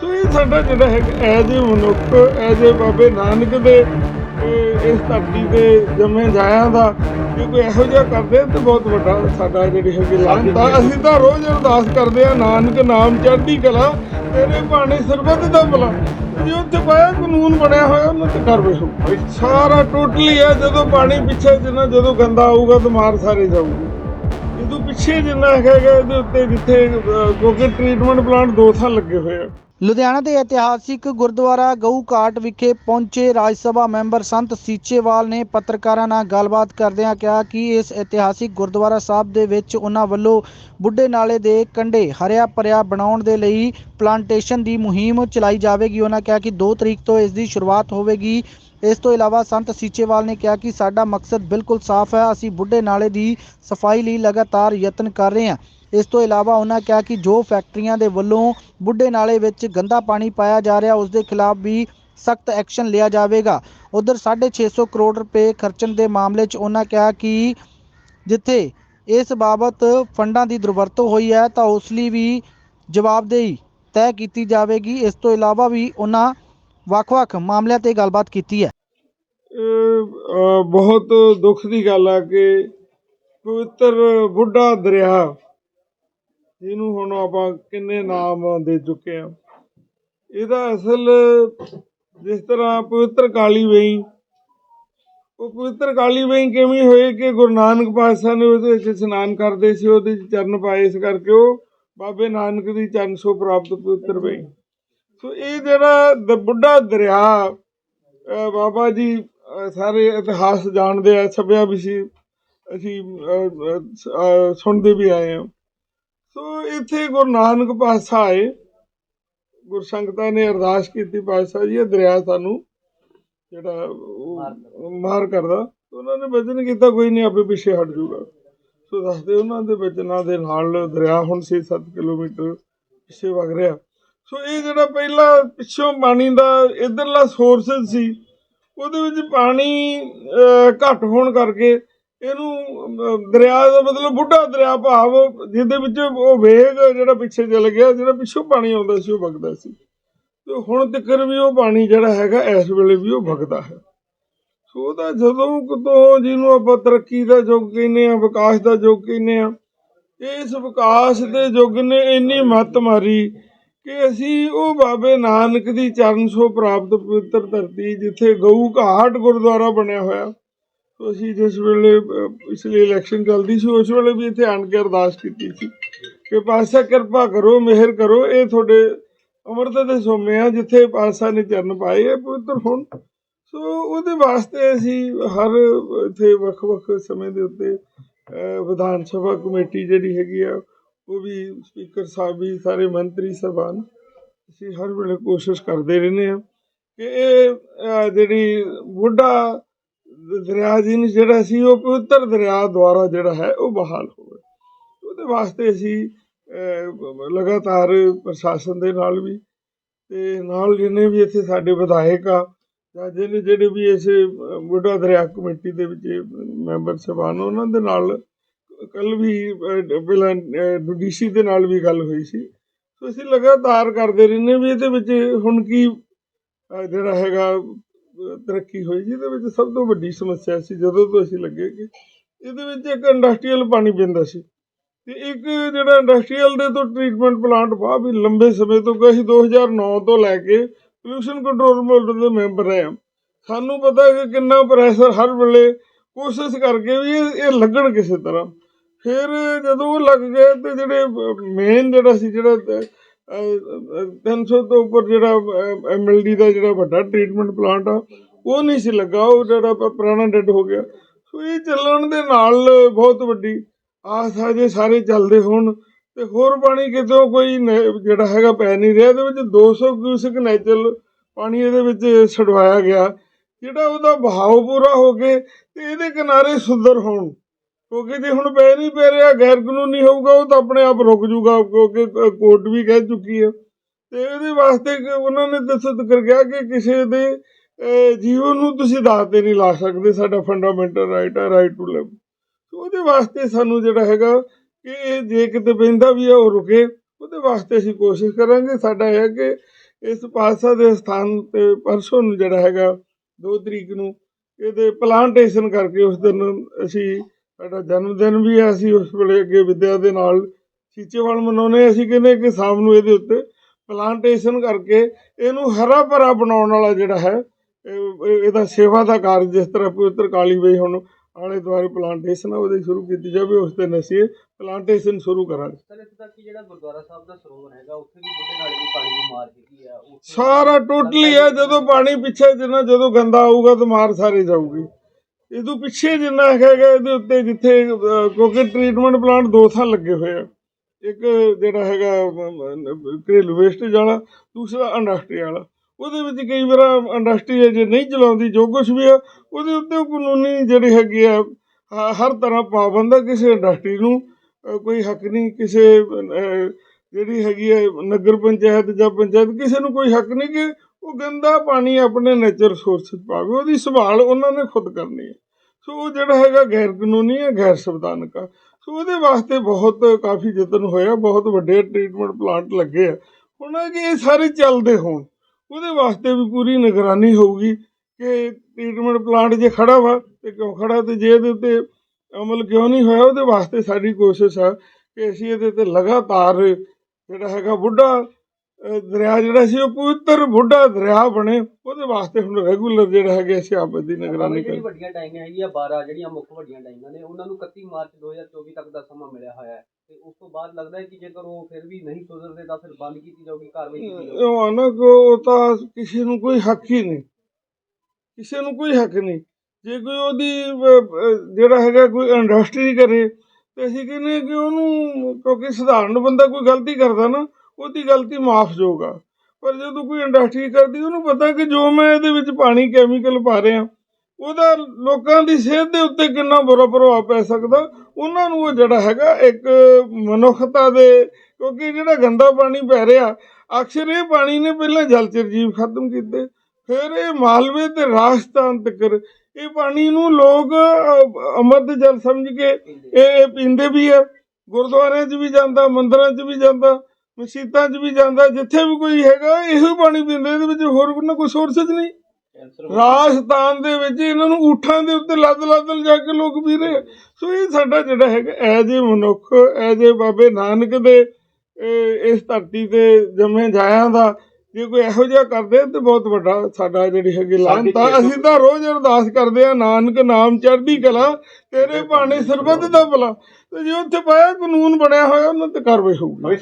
ਸੋ ਇਹ ਸਾਡਾ ਜਿਹੜਾ ਹੈ ਐਜ ਏ ਮਨੁੱਖ ਐਜ ਏ ਬਾਬੇ ਨਾਨਕ ਦੇ ਇਸ ਧਰਤੀ ਤੇ ਜੰਮੇ ਜਾਇਆ ਦਾ ਜੇ ਕੋਈ ਇਹੋ ਜਿਹਾ ਕਰਦੇ ਤੇ ਬਹੁਤ ਵੱਡਾ ਸਾਡਾ ਜਿਹੜੀ ਹੈਗੀ ਲਾਂਤ ਆ। ਅਸੀਂ ਤਾਂ ਰੋਜ਼ ਅਰਦਾਸ ਕਰਦੇ ਆ ਨਾਨਕ ਨਾਮ ਚੜ੍ਹਦੀ ਕਲਾ ਤੇਰੇ ਬਾਣੇ ਸਰਬੱਤ ਦਾ ਭਲਾ। ਜੇ ਉੱਥੇ ਪਾਇਆ ਕਾਨੂੰਨ ਬਣਿਆ ਹੋਇਆ ਉਹਨੂੰ ਤੇ ਕਾਰਵਾਈ ਹੋਊ ਸਾਰਾ ਟੋਟਲੀ ਹੈ ਜਦੋਂ ਪਾਣੀ ਪਿੱਛੇ ਜਿੰਨਾ ਜਦੋਂ ਗੰਦਾ ਆਊਗਾ ਤਾਂ ਮਾਰ ਸਾਰੇ ਜਾਊਗੀ। ਜਦੋਂ ਪਿੱਛੇ ਜਿੰਨਾ ਹੈਗਾ ਇਹਦੇ ਉੱਤੇ ਜਿੱਥੇ ਕਿਉਂਕਿ ਟ੍ਰੀਟਮੈਂਟ ਪਲਾਂਟ ਦੋ ਥਾਂ ਲੱਗੇ ਹੋਏ ਆ। ਲੁਧਿਆਣਾ ਦੇ ਇਤਿਹਾਸਿਕ ਗੁਰਦੁਆਰਾ ਗਊ ਘਾਟ ਵਿਖੇ ਪਹੁੰਚੇ ਰਾਜ ਸਭਾ ਮੈਂਬਰ ਸੰਤ ਸੀਚੇਵਾਲ ਨੇ ਪੱਤਰਕਾਰਾਂ ਨਾਲ ਗੱਲਬਾਤ ਕਰਦਿਆਂ ਕਿਹਾ ਕਿ ਇਸ ਇਤਿਹਾਸਿਕ ਗੁਰਦੁਆਰਾ ਸਾਹਿਬ ਦੇ ਵਿੱਚ ਉਹਨਾਂ ਵੱਲੋਂ ਬੁੱਢੇ ਨਾਲੇ ਦੇ ਕੰਢੇ ਹਰਿਆ ਭਰਿਆ ਬਣਾਉਣ ਦੇ ਲਈ ਪਲਾਂਟੇਸ਼ਨ ਦੀ ਮੁਹਿੰਮ ਚਲਾਈ ਜਾਵੇਗੀ। ਉਹਨਾਂ ਕਿਹਾ ਕਿ 2 ਤਰੀਕ ਤੋਂ ਇਸ ਦੀ ਸ਼ੁਰੂਆਤ ਹੋਵੇਗੀ। ਇਸ ਤੋਂ ਇਲਾਵਾ ਸੰਤ ਸੀਚੇਵਾਲ ਨੇ ਕਿਹਾ ਕਿ ਸਾਡਾ ਮਕਸਦ ਬਿਲਕੁਲ ਸਾਫ਼ ਹੈ। ਅਸੀਂ ਬੁੱਢੇ ਨਾਲੇ ਦੀ ਸਫ਼ਾਈ ਲਈ ਲਗਾਤਾਰ ਯਤਨ ਕਰ ਰਹੇ ਹਾਂ। ਇਸ ਤੋਂ ਇਲਾਵਾ ਉਹਨਾਂ ਕਿਹਾ ਕਿ ਜੋ ਫੈਕਟਰੀਆਂ ਦੇ ਵੱਲੋਂ ਬੁੱਢੇ ਨਾਲੇ ਵਿੱਚ ਗੰਦਾ ਪਾਣੀ ਪਾਇਆ ਜਾ ਰਿਹਾ, ਉਸ ਦੇ ਖਿਲਾਫ ਵੀ ਸਖਤ ਐਕਸ਼ਨ ਲਿਆ ਜਾਵੇਗਾ। ਉਧਰ 650 ਕਰੋੜ ਰੁਪਏ ਖਰਚਣ ਦੇ ਮਾਮਲੇ 'ਚ ਉਹਨਾਂ ਕਿਹਾ ਕਿ ਜਿੱਥੇ ਇਸ ਬਾਬਤ ਫੰਡਾਂ ਦੀ ਦੁਰਵਰਤੋਂ ਹੋਈ ਹੈ, ਤਾਂ ਉਸ ਲਈ ਵੀ ਜਵਾਬਦੇਹੀ ਤੈਅ ਕੀਤੀ ਜਾਵੇਗੀ। ਇਸ ਤੋਂ ਇਲਾਵਾ ਵੀ ਉਹਨਾਂ ਵੱਖ-ਵੱਖ ਮਾਮਲਿਆਂ ਤੇ ਗੱਲਬਾਤ ਕੀਤੀ ਹੈ। ਬਹੁਤ ਦੁੱਖ ਦੀ ਗੱਲ ਆ ਕਿ ਪਵਿੱਤਰ ਬੁੱਢਾ ਦਰਿਆ ਜਿਹਨੂੰ ਹੁਣ ਆਪਾਂ ਕਿੰਨੇ ਨਾਮ ਦੇ ਚੁੱਕੇ ਆ ਇਹਦਾ ਅਸਲ ਜਿਸ ਤਰ੍ਹਾਂ ਪਵਿੱਤਰ ਕਾਲੀ ਵੇਈ, ਉਹ ਪਵਿੱਤਰ ਕਾਲੀ ਵੇਈ ਕਿਵੇਂ ਹੋਏ ਕਿ ਗੁਰੂ ਨਾਨਕ ਪਾਤਸ਼ਾਹ ਨੇ ਉਹਦੇ ਵਿੱਚ ਇਸ਼ਨਾਨ ਕਰਦੇ ਸੀ, ਉਹਦੇ ਵਿੱਚ ਚਰਨ ਪਾਏ, ਇਸ ਕਰਕੇ ਉਹ ਬਾਬੇ ਨਾਨਕ ਦੀ ਚਰਨ ਸੋ ਪ੍ਰਾਪਤ ਪਵਿੱਤਰ ਵੇਈ। ਸੋ ਇਹ ਜਿਹੜਾ ਦ, ਬੁੱਢਾ ਦਰਿਆ ਬਾਬਾ ਜੀ ਸਾਰੇ ਇਤਿਹਾਸ ਜਾਣਦੇ ਆ, ਛਪਿਆ ਵੀ ਅਸੀਂ ਸੁਣਦੇ ਵੀ ਆਏ ਹਾਂ। ਸੋ ਇੱਥੇ ਗੁਰੂ ਨਾਨਕ ਪਾਤਸ਼ਾਹ ਆਏ। ਗੁਰਸੰਗਤਾਂ ਨੇ ਅਰਦਾਸ ਕੀਤੀ ਪਾਤਸ਼ਾਹ ਜੀ ਇਹ ਦਰਿਆ ਸਾਨੂੰ ਜਿਹੜਾ ਉਹ ਮਾਰ ਕਰਦਾ। ਉਹਨਾਂ ਨੇ ਵਚਨ ਕੀਤਾ ਕੋਈ ਨਹੀਂ ਆਪੇ ਪਿੱਛੇ ਹਟ ਜਾਊਗਾ। ਸੋ ਦੱਸਦੇ ਉਹਨਾਂ ਦੇ ਵਚਨਾਂ ਦੇ ਨਾਲ ਦਰਿਆ ਹੁਣ 6-7 ਕਿਲੋਮੀਟਰ ਪਿੱਛੇ ਵਗ ਰਿਹਾ। ਸੋ ਇਹ ਜਿਹੜਾ ਪਹਿਲਾ ਪਿੱਛੋਂ ਪਾਣੀ ਦਾ ਇਧਰਲਾ ਸੋਰਸਸ ਸੀ ਉਹਦੇ ਵਿੱਚ ਪਾਣੀ ਘੱਟ ਹੋਣ ਕਰਕੇ ਇਹਨੂੰ ਦਰਿਆ ਦਾ ਮਤਲਬ ਬੁੱਢਾ ਦਰਿਆ ਭਾਵ, ਜਿਹਦੇ ਵਿੱਚ ਉਹ ਵੇਗ ਜਿਹੜਾ ਪਿੱਛੇ ਚਲ ਗਿਆ, ਜਿਹੜਾ ਪਿੱਛੋਂ ਪਾਣੀ ਆਉਂਦਾ ਸੀ, ਉਹ ਵਗਦਾ ਸੀ। ਤੇ ਹੁਣ ਤੱਕਰ ਵੀ ਉਹ ਪਾਣੀ ਜਿਹੜਾ ਹੈਗਾ, ਇਸ ਵੇਲੇ ਵੀ ਉਹ ਵਗਦਾ ਹੈ। ਸੋ ਉਹਦਾ ਜਦੋਂ ਕਿਤੋਂ ਜਿਹਨੂੰ ਆਪਾਂ ਤਰੱਕੀ ਦਾ ਯੁੱਗ ਕਹਿੰਦੇ ਆ ਵਿਕਾਸ ਦਾ ਯੁੱਗ ਕਹਿੰਦੇ ਆ ਇਸ ਵਿਕਾਸ ਦੇ ਯੁੱਗ ਨੇ ਇੰਨੀ ਮੱਤ ਮਾਰੀ ਕਿ ਅਸੀਂ ਉਹ ਬਾਬੇ ਨਾਨਕ ਦੀ ਚਰਨ ਛੋਹ ਪ੍ਰਾਪਤ ਪਵਿੱਤਰ ਧਰਤੀ, ਜਿੱਥੇ ਗਊ ਘਾਟ ਗੁਰਦੁਆਰਾ ਬਣਿਆ ਹੋਇਆ ਅਸੀਂ ਜਿਸ ਵੇਲੇ ਅਹ, ਪਿਛਲੀ ਇਲੈਕਸ਼ਨ ਚੱਲਦੀ ਸੀ ਉਸ ਵੇਲੇ ਵੀ ਇੱਥੇ ਆਣ ਕੇ ਅਰਦਾਸ ਕੀਤੀ ਸੀ ਕਿ ਪਾਤਸ਼ਾਹ ਕਿਰਪਾ ਕਰੋ ਮਿਹਰ ਕਰੋ। ਇਹ ਤੁਹਾਡੇ ਅੰਮ੍ਰਿਤ ਦੇ ਸੋਮੇ ਆ ਜਿੱਥੇ ਪਾਤਸ਼ਾਹ ਨੇ ਚਰਨ ਪਾਏ ਆ ਪਵਿੱਤਰ ਹੋਣ। ਸੋ ਉਹਦੇ ਵਾਸਤੇ ਅਸੀਂ ਹਰ ਇੱਥੇ ਵੱਖ-ਵੱਖ ਸਮੇਂ ਦੇ ਉੱਤੇ ਵਿਧਾਨ ਸਭਾ ਕਮੇਟੀ ਜਿਹੜੀ ਹੈਗੀ ਆ ਉਹ ਵੀ ਸਪੀਕਰ ਸਾਹਿਬ ਵੀ ਸਾਰੇ ਮੰਤਰੀ ਸਾਹਿਬਾਨ ਅਸੀਂ ਹਰ ਵੇਲੇ ਕੋਸ਼ਿਸ਼ ਕਰਦੇ ਰਹਿੰਦੇ ਆ ਕਿ ਇਹ ਜਿਹੜੀ ਬੁੱਢਾ ਦਰਿਆ ਜੀ ਨੂੰ ਜਿਹੜਾ ਸੀ ਉਹ ਪਵਿੱਤਰ ਦਰਿਆ ਦੁਆਰਾ ਜਿਹੜਾ ਹੈ ਉਹ ਬਹਾਲ ਹੋਵੇ ਉਹਦੇ ਵਾਸਤੇ ਅਸੀਂ ਲਗਾਤਾਰ ਪ੍ਰਸ਼ਾਸਨ ਦੇ ਨਾਲ ਵੀ ਤੇ ਨਾਲ ਜਿੰਨੇ ਵੀ ਇੱਥੇ ਸਾਡੇ ਵਿਧਾਇਕ ਆ ਜਾਂ ਜਿਹਨੇ ਜਿਹੜੇ ਵੀ ਇਸ ਬੁੱਢਾ ਦਰਿਆ ਕਮੇਟੀ ਦੇ ਵਿੱਚ ਮੈਂਬਰ ਸਭਾਨ ਉਹਨਾਂ ਦੇ ਨਾਲ ਕੱਲ ਵੀ ਅਹ, ਪਹਿਲਾਂ ਡੀਸੀ ਦੇ ਨਾਲ ਵੀ ਗੱਲ ਹੋਈ ਸੀ। ਸੋ ਅਸੀਂ ਲਗਾਤਾਰ ਕਰਦੇ ਰਹਿੰਦੇ ਵੀ ਇਹਦੇ ਵਿੱਚ ਹੁਣ ਕੀ ਜਿਹੜਾ ਹੈਗਾ ਤਰੱਕੀ ਹੋਈ ਜਿਹਦੇ ਵਿੱਚ ਸਭ ਤੋਂ ਵੱਡੀ ਸਮੱਸਿਆ ਸੀ ਜਦੋਂ ਤੋਂ ਅਸੀਂ ਲੱਗੇ ਕਿ ਇਹਦੇ ਵਿੱਚ ਇੱਕ ਇੰਡਸਟਰੀਅਲ ਪਾਣੀ ਪੈਂਦਾ ਸੀ। ਤੇ ਇੱਕ ਜਿਹੜਾ ਇੰਡਸਟਰੀਅਲ ਦੇ ਤੋਂ ਟ੍ਰੀਟਮੈਂਟ ਪਲਾਂਟ ਬਾ ਵੀ ਲੰਬੇ ਸਮੇਂ ਤੋਂ ਅਸੀਂ 2009 ਤੋਂ ਲੈ ਕੇ ਪੋਲੂਸ਼ਨ ਕੰਟਰੋਲ ਬੋਰਡ ਦੇ ਮੈਂਬਰ ਰਹੇ ਹਾਂ। ਸਾਨੂੰ ਪਤਾ ਕਿ ਕਿੰਨਾ ਪ੍ਰੈਸ਼ਰ ਹਰ ਵੇਲੇ ਕੋਸ਼ਿਸ਼ ਕਰਕੇ ਵੀ ਇਹ ਲੱਗਣ ਕਿਸੇ ਤਰ੍ਹਾਂ। ਫਿਰ ਜਦੋਂ ਉਹ ਲੱਗ ਗਏ ਤੇ ਜਿਹੜੇ ਮੇਨ ਜਿਹੜਾ ਸੀ ਜਿਹੜਾ 300 ਤੋਂ ਉੱਪਰ ਜਿਹੜਾ ਐਮਐਲਡੀ ਦਾ ਜਿਹੜਾ ਵੱਡਾ ਟ੍ਰੀਟਮੈਂਟ ਪਲਾਂਟ ਆ, ਉਹ ਨਹੀਂ ਸੀ ਲੱਗਾ, ਉਹ ਜਿਹੜਾ ਪੁਰਾਣਾ ਡੈਡ ਹੋ ਗਿਆ। ਸੋ ਇਹ ਚੱਲਣ ਦੇ ਨਾਲ ਬਹੁਤ ਵੱਡੀ ਆਸ ਆ, ਜੇ ਸਾਰੇ ਚੱਲਦੇ ਹੋਣ, ਤੇ ਹੋਰ ਪਾਣੀ ਕਿਤੋਂ ਕੋਈ ਨ- ਜਿਹੜਾ ਹੈਗਾ ਪੈ ਨਹੀਂ ਰਿਹਾ, ਇਹਦੇ ਵਿੱਚ 200 ਕਿਊਸਿਕ ਨੈਚੁਰਲ ਪਾਣੀ ਇਹਦੇ ਵਿੱਚ ਛਡਵਾਇਆ ਗਿਆ, ਜਿਹੜਾ ਉਹਦਾ ਬਹਾਵ ਪੂਰਾ ਹੋ ਕੇ ਤੇ ਇਹਦੇ ਕਿਨਾਰੇ ਸੁੰਦਰ ਹੋਣ। ਕਿਉਂਕਿ ਜੇ ਹੁਣ ਪੈ ਨਹੀਂ ਪੈ ਰਿਹਾ ਗੈਰ ਕਾਨੂੰਨੀ ਹੋਊਗਾ, ਉਹ ਤਾਂ ਆਪਣੇ ਆਪ ਰੁਕ ਜੂਗਾ, ਕਿਉਂਕਿ ਕੋਰਟ ਵੀ ਕਹਿ ਚੁੱਕੀ ਹੈ ਤੇ ਇਹਦੇ ਵਾਸਤੇ ਉਹਨਾਂ ਨੇ ਦੱਸੋ ਤੱਕ ਕਿਹਾ ਕਿ ਕਿਸੇ ਦੇ ਜੀਵਨ ਨੂੰ ਤੁਸੀਂ ਦਾਅ ਤੇ ਨਹੀਂ ਲਾ ਸਕਦੇ, ਸਾਡਾ ਫੰਡਾਮੈਂਟਲ ਰਾਈਟ ਹੈ ਰਾਈਟ ਟੂ ਲਿਵ ਉਹਦੇ ਵਾਸਤੇ ਸਾਨੂੰ ਜਿਹੜਾ ਹੈਗਾ ਕਿ ਇਹ ਜੇ ਕਿਤੇ ਪੈਂਦਾ ਵੀ ਆ, ਉਹ ਰੁਕੇ। ਉਹਦੇ ਵਾਸਤੇ ਅਸੀਂ ਕੋਸ਼ਿਸ਼ ਕਰਾਂਗੇ, ਸਾਡਾ ਇਹ ਹੈ ਕਿ ਇਸ ਪਾਤਸ਼ਾਹ ਦੇ ਸਥਾਨ ਤੇ ਪਰਸੋਂ ਨੂੰ ਜਿਹੜਾ ਹੈਗਾ 2 ਤਰੀਕ ਨੂੰ, ਇਹਦੇ ਪਲਾਂਟੇਸ਼ਨ ਕਰਕੇ ਉਸ ਦਿਨ ਅਸੀਂ ਸਾਡਾ ਜਨਮ ਦਿਨ ਵੀ ਹੈ ਅਸੀਂ ਉਸ ਵੇਲੇ ਅੱਗੇ ਵਿਦਿਆ ਦੇ ਨਾਲ ਸੀਚੇਵਾਲ ਮਨਾਉਂਦੇ ਹਾਂ। ਅਸੀਂ ਕਹਿੰਦੇ ਕਿ ਸ਼ਾਮ ਨੂੰ ਇਹਦੇ ਉੱਤੇ ਪਲਾਂਟੇਸ਼ਨ ਕਰਕੇ ਇਹਨੂੰ ਹਰਾ ਭਰਾ ਬਣਾਉਣ ਵਾਲਾ ਜਿਹੜਾ ਹੈ ਇਹ- ਇਹ- ਇਹਦਾ ਸੇਵਾ ਦਾ ਕਾਰਜ ਜਿਸ ਤਰ੍ਹਾਂ ਪਵਿੱਤਰ ਕਾਲੀ ਬਈ ਹੁਣ ਆਲੇ ਦੁਆਲੇ ਪਲਾਂਟੇਸ਼ਨ ਉਹਦੀ ਸ਼ੁਰੂ ਕੀਤੀ ਜਾਵੇ ਉਸ ਦਿਨ ਅਸੀਂ ਪਲਾਂਟੇਸ਼ਨ ਸ਼ੁਰੂ ਕਰਾਂਗੇ ਸਰ ਇੱਥੇ ਤੱਕ ਕਿ ਜਿਹੜਾ ਗੁਰਦੁਆਰਾ ਸਾਹਿਬ ਦਾ ਸਰੋਵਰ ਹੈਗਾ ਉੱਥੇ ਵੀ ਬੁੱਢੇ ਨਾਲੇ ਦੀ ਪਾਣੀ ਦੀ ਮਾਰ ਹੈਗੀ ਆ ਸਾਰਾ ਟੋਟਲੀ ਹੈ ਜਦੋਂ ਪਾਣੀ ਪਿੱਛੇ ਜਿੰਨਾ ਜਦੋਂ ਗੰਦਾ ਆਊਗਾ ਤਾਂ ਮਾਰ ਸਾਰੇ ਜਾਊਗੀ ਇਹ ਤੋਂ ਪਿੱਛੇ ਜਿੰਨਾ ਹੈਗਾ ਇਹਦੇ ਉੱਤੇ ਜਿੱਥੇ ਕਿਉਂਕਿ ਟ੍ਰੀਟਮੈਂਟ ਪਲਾਂਟ ਦੋ ਥਾਂ ਲੱਗੇ ਹੋਏ ਆ। ਇੱਕ ਜਿਹੜਾ ਹੈਗਾ ਘਰੇਲੂ ਵੇਸਟੇਜ ਵਾਲਾ, ਦੂਸਰਾ ਇੰਡਸਟਰੀ ਵਾਲਾ। ਉਹਦੇ ਵਿੱਚ ਕਈ ਵਾਰ ਇੰਡਸਟਰੀ ਹੈ ਜੇ ਨਹੀਂ ਚਲਾਉਂਦੀ, ਜੋ ਕੁਝ ਵੀ ਆ, ਉਹਦੇ ਉੱਤੇ ਉਹ ਕਾਨੂੰਨੀ ਜਿਹੜੀ ਹੈਗੀ ਆ, ਹ- ਹਰ ਤਰ੍ਹਾਂ ਪਾਬੰਦ ਆ ਕਿਸੇ ਇੰਡਸਟਰੀ ਨੂੰ। ਕੋਈ ਹੱਕ ਨਹੀਂ ਕਿਸੇ ਜਿਹੜੀ ਹੈਗੀ ਹੈ ਨਗਰ ਪੰਚਾਇਤ ਜਾਂ ਪੰਚਾਇਤ, ਕਿਸੇ ਨੂੰ ਕੋਈ ਹੱਕ ਨਹੀਂ ਕਿ ਉਹ ਗੰਦਾ ਪਾਣੀ ਆਪਣੇ ਨੇਚਰ ਸੋਰਸ ਪਾਵੇ, ਉਹਦੀ ਸੰਭਾਲ ਉਹਨਾਂ ਨੇ ਖੁਦ ਕਰਨੀ ਹੈ। ਸੋ ਉਹ ਜਿਹੜਾ ਹੈਗਾ ਗੈਰ ਕਾਨੂੰਨੀ ਹੈ, ਗੈਰ ਸੰਵਿਧਾਨਕ ਆ। ਸੋ ਉਹਦੇ ਵਾਸਤੇ ਬਹੁਤ ਕਾਫੀ ਯਤਨ ਹੋਇਆ, ਬਹੁਤ ਵੱਡੇ ਟ੍ਰੀਟਮੈਂਟ ਪਲਾਂਟ ਲੱਗੇ ਆ। ਹੁਣ ਕਿ ਇਹ ਸਾਰੇ ਚੱਲਦੇ ਹੋਣ, ਉਹਦੇ ਵਾਸਤੇ ਵੀ ਪੂਰੀ ਨਿਗਰਾਨੀ ਹੋਊਗੀ ਕਿ ਟ੍ਰੀਟਮੈਂਟ ਪਲਾਂਟ ਜੇ ਖੜਾ ਵਾ ਤੇ ਕਿਉਂ ਖੜਾ ਤੇ ਜੇ ਇਹਦੇ ਉੱਤੇ ਅਮਲ ਕਿਉਂ ਨਹੀਂ ਹੋਇਆ, ਉਹਦੇ ਵਾਸਤੇ ਸਾਡੀ ਕੋਸ਼ਿਸ਼ ਆ ਕਿ ਅਸੀਂ ਇਹਦੇ ਤੇ ਲਗਾਤਾਰ ਜਿਹੜਾ ਹੈਗਾ ਬੁੱਢਾ ਦਰਿਆ ਜਿਹੜਾ ਸੀ ਉਹ ਪਵਿੱਤਰ ਬੁੱਢਾ ਦਰਿਆ ਬਣੇ। ਉਹਦੇ ਵਾਸਤੇ ਹੁਣ ਰੈਗੂਲਰ ਜਿਹੜਾ ਹੈਗੇ ਅਸੀਂ ਆਪ ਦੀ ਨਿਗਰਾਨੀ ਕਰੀ ਵੱਡੀਆਂ ਡਾਈਆਂ ਹੈਗੀਆਂ 12 ਜਿਹੜੀਆਂ ਮੁੱਖ ਵੱਡੀਆਂ ਡਾਈਆਂ ਨੇ ਉਹਨਾਂ ਨੂੰ 31 ਮਾਰਚ 2024 ਤੱਕ ਦਾ ਸਮਾਂ ਮਿਲਿਆ ਹੋਇਆ ਹੈ। ਤੇ ਉਸ ਤੋਂ ਬਾਅਦ ਲੱਗਦਾ ਹੈ ਕਿ ਜੇਕਰ ਉਹ ਫਿਰ ਵੀ ਨਹੀਂ ਸੁਧਰਦੇ ਤਾਂ ਫਿਰ ਬੰਦ ਕੀਤੀ ਜਾਊਗੀ ਕਾਰਵਾਈ ਕੀਤੀ ਜਾਊਗੀ। ਉਹ ਆ ਨਾ ਕਿ ਉਹ ਤਾਂ ਕਿਸੇ ਨੂੰ ਕੋਈ ਹੱਕ ਹੀ ਨਹੀਂ। ਕਿਸੇ ਨੂੰ ਕੋਈ ਹੱਕ ਨਹੀਂ। ਜੇ ਕੋਈ ਉਹਦੀ ਜਿਹੜਾ ਹੈਗਾ ਕੋਈ ਇੰਡਸਟਰੀ ਕਰੇ ਤੇ ਅਸੀਂ ਕਹਿੰਦੇ ਕਿ ਉਹਨੂੰ ਕਿਉਂਕਿ ਸਧਾਰਨ ਬੰਦਾ ਕੋਈ ਗਲਤੀ ਕਰਦਾ ਨਾ ਉਹਦੀ ਗਲਤੀ ਮਾਫਯੋਗ ਆ? ਪਰ ਜਦੋਂ ਕੋਈ ਇੰਡਸਟਰੀ ਕਰਦੀ ਉਹਨੂੰ ਪਤਾ ਕਿ ਜੋ ਮੈਂ ਇਹਦੇ ਵਿੱਚ ਪਾਣੀ ਕੈਮੀਕਲ ਪਾ ਰਿਹਾ ਉਹਦਾ ਲੋਕਾਂ ਦੀ ਸਿਹਤ ਦੇ ਉੱਤੇ ਕਿੰਨਾ ਬੁਰਾ ਪ੍ਰਭਾਵ ਪੈ ਸਕਦਾ? ਉਹਨਾਂ ਨੂੰ ਉਹ ਜਿਹੜਾ ਹੈਗਾ ਇੱਕ ਮਨੁੱਖਤਾ ਦੇ ਕਿਉਂਕਿ ਜਿਹੜਾ ਗੰਦਾ ਪਾਣੀ ਪੈ ਰਿਹਾ ਅਕਸਰ ਇਹ ਪਾਣੀ ਨੇ ਪਹਿਲਾਂ ਜਲਚਰ ਜੀਵ ਖਤਮ ਕੀਤੇ ਫਿਰ ਇਹ ਮਾਲਵੇ ਤੇ ਰਾਜਸਥਾਨ ਤੱਕ। ਇਹ ਪਾਣੀ ਨੂੰ ਲੋਕ ਅ, ਅੰਮ੍ਰਿਤ ਜਲ ਸਮਝ ਕੇ ਇਹ ਪੀਂਦੇ ਵੀ ਆ ਗੁਰਦੁਆਰਿਆਂ 'ਚ ਵੀ ਜਾਂਦਾ ਮੰਦਰਾਂ 'ਚ ਵੀ ਜਾਂਦਾ। ਮਸਜਿਦਾਂ 'ਚ ਵੀ ਜਾਂਦਾ ਜਿੱਥੇ ਵੀ ਕੋਈ ਹੈਗਾ ਇਹੋ ਪਾਣੀ ਪੀਂਦੇ ਇਹਦੇ ਵਿੱਚ ਹੋਰ ਕੋਈ ਨਾ ਕੋਈ ਸੋਰਸਸ ਨਹੀਂ। ਰਾਜਸਥਾਨ ਦੇ ਵਿੱਚ ਇਹਨਾਂ ਨੂੰ ਊਠਾਂ ਦੇ ਉੱਤੇ ਲੱਦ ਲੱਦ ਜਾ ਕੇ ਲੋਕ ਪੀ ਰਹੇ। ਸੋ ਇਹ ਸਾਡਾ ਜਿਹੜਾ ਹੈਗਾ ਐਜ ਏ ਮਨੁੱਖ ਐਜ ਏ ਬਾਬੇ ਨਾਨਕ ਦੇ ਇਸ ਧਰਤੀ ਤੇ ਜੰਮੇ ਜਾਇਆਂ ਦਾ ਜੇ ਕੋਈ ਇਹੋ ਜਿਹਾ ਕਰਦੇ ਤੇ ਬਹੁਤ ਵੱਡਾ ਸਾਡਾ ਜਿਹੜੀ ਹੈਗੀ ਲਾਂਤ ਆ। ਅਸੀਂ ਤਾਂ ਰੋਜ਼ ਅਰਦਾਸ ਕਰਦੇ ਆ ਨਾਨਕ ਨਾਮ ਚੜ੍ਹਦੀ ਕਲਾ ਤੇਰੇ ਬਾਣੇ ਸਰਬੱਤ ਦਾ ਭਲਾ। ਤੇ ਜੇ ਉੱਥੇ ਪਾਇਆ ਕਾਨੂੰਨ ਬਣਿਆ ਹੋਇਆ ਉਹਨਾਂ ਤੇ ਕਾਰਵਾਈ ਹੋਊਗੀ।